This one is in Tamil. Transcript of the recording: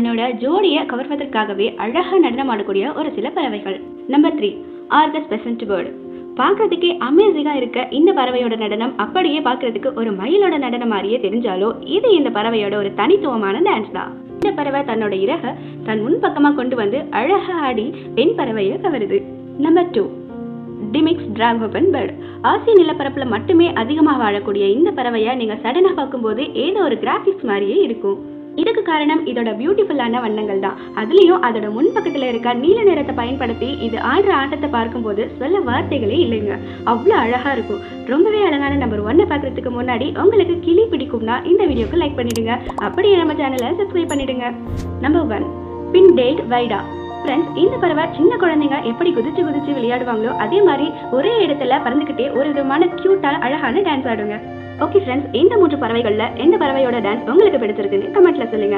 தன்னோட ஜோடியை கவர்வதற்காகவே அழகா நடனம் ஆடக்கூடிய ஒரு சில பறவைகள். Number three are the pheasant bird பார்க்கறதுக்கே அமேசிங்காக இருக்க இந்த பறவையோட நடனம் அப்படியே பார்க்கறதுக்கு ஒரு மயிலோட நடனம் மாதிரியே தெரிஞ்சாலோ இது இந்த பறவையோட ஒரு தனித்துவமான டான்ஸ் தான். இந்த பறவை தன்னோட இறக தன் முன்பக்கமா கொண்டு வந்து அழகா ஆடி பெண் பறவையை கவருது. Number two Temminck's tragopan bird ஆசிய நிலப்பரப்புல மட்டுமே அதிகமாக வாழக்கூடிய இந்த பறவையை நீங்க சடனா பார்க்கும்போது ஏதோ ஒரு கிராஃபிக்ஸ் மாதிரியே இருக்கும். இதுக்கு காரணம் இதோட பியூட்டிஃபுல்லான வண்ணங்கள் தான். அதுலயும் அதோட முன்பக்கத்துல இருக்க நீல நிறத்தை பயன்படுத்தி இது ஆடுற ஆட்டத்தை பார்க்கும்போது சொல்ல வார்த்தைகளே இல்லைங்க. அவ்வளோ அழகா இருக்கும். ரொம்பவே அழகான நம்பர் ஒன்னை பார்க்கறதுக்கு முன்னாடி உங்களுக்கு கிளி பிடிக்கும்னா இந்த வீடியோக்கு லைக் பண்ணிடுங்க. அப்படியே நம்ம சேனலை சப்ஸ்கிரைப் பண்ணிடுங்க. நம்பர் ஒன் பின் டேட் வைடா. ஃப்ரெண்ட்ஸ் இந்த பறவை சின்ன குழந்தைங்க எப்படி குதிச்சு குதிச்சு விளையாடுவாங்களோ அதே மாதிரி ஒரே இடத்துல பறந்துக்கிட்டே ஒரு விதமான கியூட்டான அழகான டான்ஸ் ஆடுங்க. ஓகே ஃப்ரெண்ட்ஸ் இந்த மூன்று பறவைகள்ல எந்த பறவையோட டான்ஸ் உங்களுக்கு பிடிச்சிருக்குன்னு கமெண்ட்ல சொல்லுங்க.